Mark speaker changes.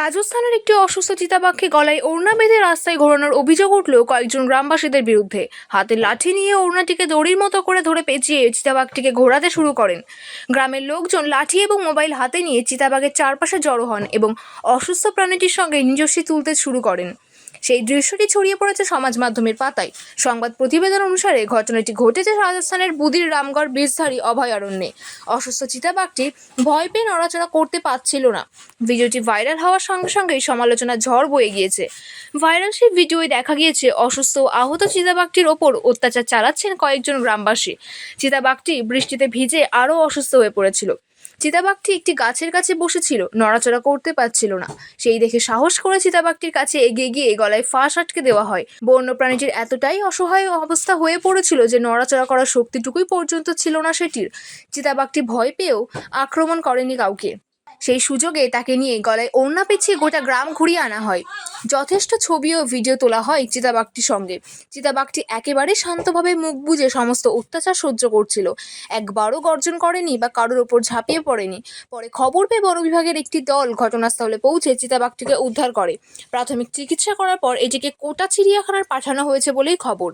Speaker 1: রাজস্থানের একটি অসুস্থ চিতাবাঘকে গলায় ওড়না বেঁধে রাস্তায় ঘোরানোর অভিযোগ উঠলেও কয়েকজন গ্রামবাসীদের বিরুদ্ধে। হাতে লাঠি নিয়ে ওড়নাটিকে দড়ির মতো করে ধরে পেঁচিয়ে চিতাবাঘটিকে ঘোরাতে শুরু করেন। গ্রামের লোকজন লাঠি এবং মোবাইল হাতে নিয়ে চিতাবাঘের চারপাশে জড়ো হন এবং অসুস্থ প্রাণীটির সঙ্গে নিজস্বী তুলতে শুরু করেন। সেই দৃশ্যটি ছড়িয়ে পড়েছে সমাজ মাধ্যমের পাতায়। সংবাদ প্রতিবেদন অনুসারে ঘটনাটি ঘটেছে রাজস্থানের বুদির রামগড় বীজধারী অভয়ারণ্যে। অসুস্থ চিতাবাঘটি ভয় পেয়ে নড়াচড়া করতে পারছিল না। ভিডিওটি ভাইরাল হওয়ার সঙ্গে সঙ্গেই সমালোচনা ঝড় বয়ে গিয়েছে। ভাইরাল সেই ভিডিওয় দেখা গিয়েছে, অসুস্থ আহত চিতাবাঘটির ওপর অত্যাচার চালাচ্ছেন কয়েকজন গ্রামবাসী। চিতাবাঘটি বৃষ্টিতে ভিজে আরও অসুস্থ হয়ে পড়েছিল। চিতাবাঘটি একটি গাছের কাছে বসেছিল, নড়াচড়া করতে পারছিল না। সেই দেখে সাহস করে চিতাবাঘটির কাছে এগিয়ে গিয়ে গলায় ফাঁস আটকে দেওয়া হয়। বন্য প্রাণীটির এতটাই অসহায় অবস্থা হয়ে পড়েছিল যে নড়াচড়া করার শক্তিটুকুই পর্যন্ত ছিল না সেটির। চিতাবাঘটি ভয় পেয়েও আক্রমণ করেনি কাউকে। সেই সুযোগে তাকে নিয়ে গলায় ওড়না পেঁচিয়ে গোটা গ্রাম ঘুরিয়ে আনা হয়। যথেষ্ট ছবি ও ভিডিও তোলা হয় চিতাবাঘটির সঙ্গে। চিতাবাঘটি একেবারে শান্তভাবে মুখ বুজে সমস্ত অত্যাচার সহ্য করছিল। একবারও গর্জন করেনি বা কারোর ওপর ঝাঁপিয়ে পড়েনি। পরে খবর পেয়ে বড় বিভাগের একটি দল ঘটনাস্থলে পৌঁছে চিতাবাঘটিকে উদ্ধার করে। প্রাথমিক চিকিৎসা করার পর এটিকে কোটা চিড়িয়াখানার পাঠানো হয়েছে বলেই খবর।